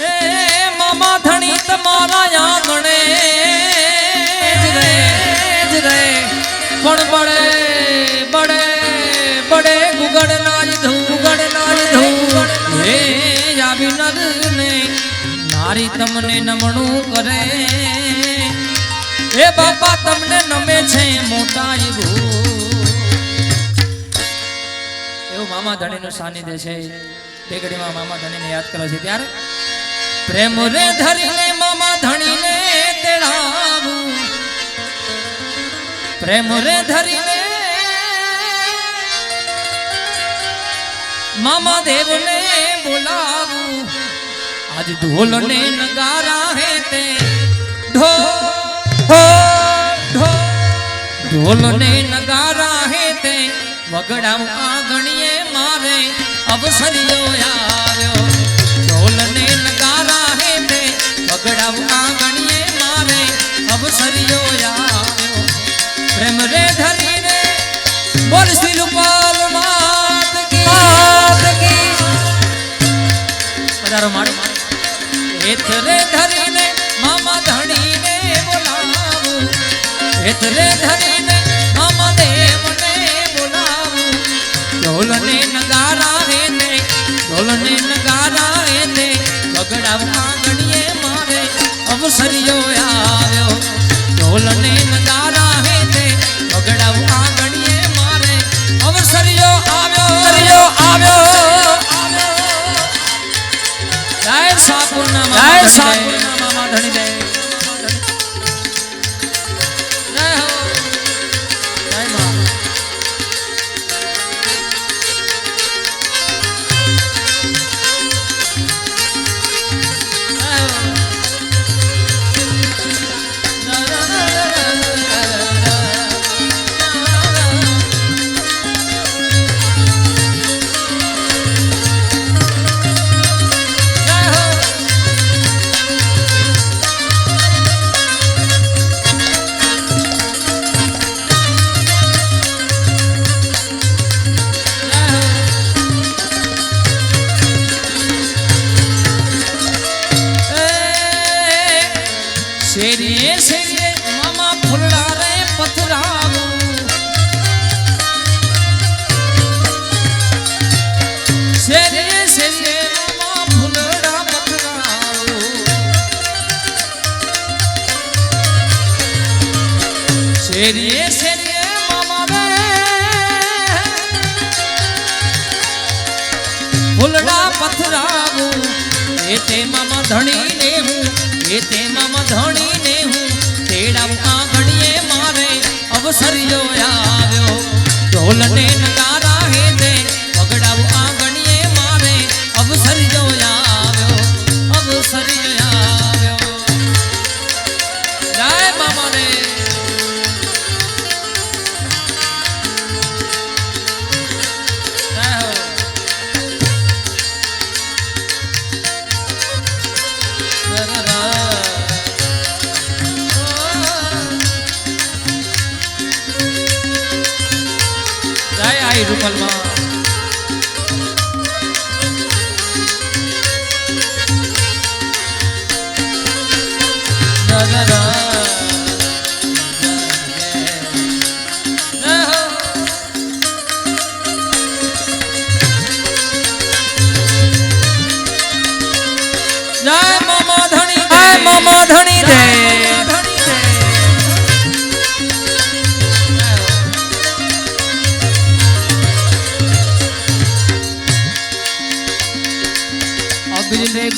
એ મામા તમારા આંગણે, જ રહે જ રહે પણ બડે બડે હે આવી નર ને નારી તમને નમણું કરે. એ બાપા, તમને નમે છે મોટા એવું મામા ધણીનું સાનિધ્ય છે. ટેકડીમાં મામા ધણીને યાદ કરે છે. ત્યારે પ્રેમ રે ધરીને મામા ધણીને તેડાવું. પ્રેમ રે ધરીને મામા દેવને બોલાવું. આજ ઢોલને નગારા હે તે. ઢો ઢો ઢો. ઢોલને નગારા હે તે. વગડાવ આગણીએ મારે અવસરિયો આવ્યો. વગડાવ આંગણીએ મારે અવસરિયો આવ્યો પ્રેમ રે ધરી રે બોલ શ્રી રૂપાલ માત કી માત કી પધારો માડી હેત રે ધરીને મામા ધણીને બોલાવું હેત રે ધરીને મામા દેવને બોલાવું ઢોલને નગારા અવસરિયો આવ્યો. ઢોલને નગારા હેને બગડાવ આંગણીએ મારે. અવસરિયો આવ્યો અવસરિયો આવ્યો. જય સાપુરના જય સાપુરના મામા ધણી દે. શેરીએ શેરીએ મામા ફૂલડા રે પથરાવું. શેરીએ શેરીએ મામા ફૂલડા પથરાવું. શેરીએ શેરીએ મામા રે ફૂલડા પથરાવું. એ તે મામા ધણીને હું એ તે મામા ધણીને હું તેડાવ આંગણીએ મારે અવસરિયો આવ્યો ઢોલને નગારા હે તે પગડાવ આંગણીએ મારે અવસરિયો આવ્યો અવસરિયો આવ્યો જય મામા રે જય હો જય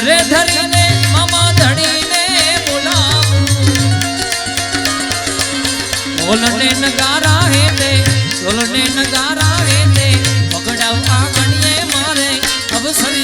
ઘરે ધરીને, મામા ધણીને બોલાવું. ઢોલને નગારા હે તે ઢોલને નગારા હે તે પકડાવ આંગણીએ મારે, અવસર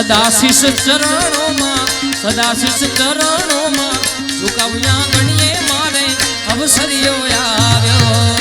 સદાશિષ ચરણોમાં સદાશિષ ચરણોમાં સુકવ્યા ગણીએ મારે અવસરિયો યા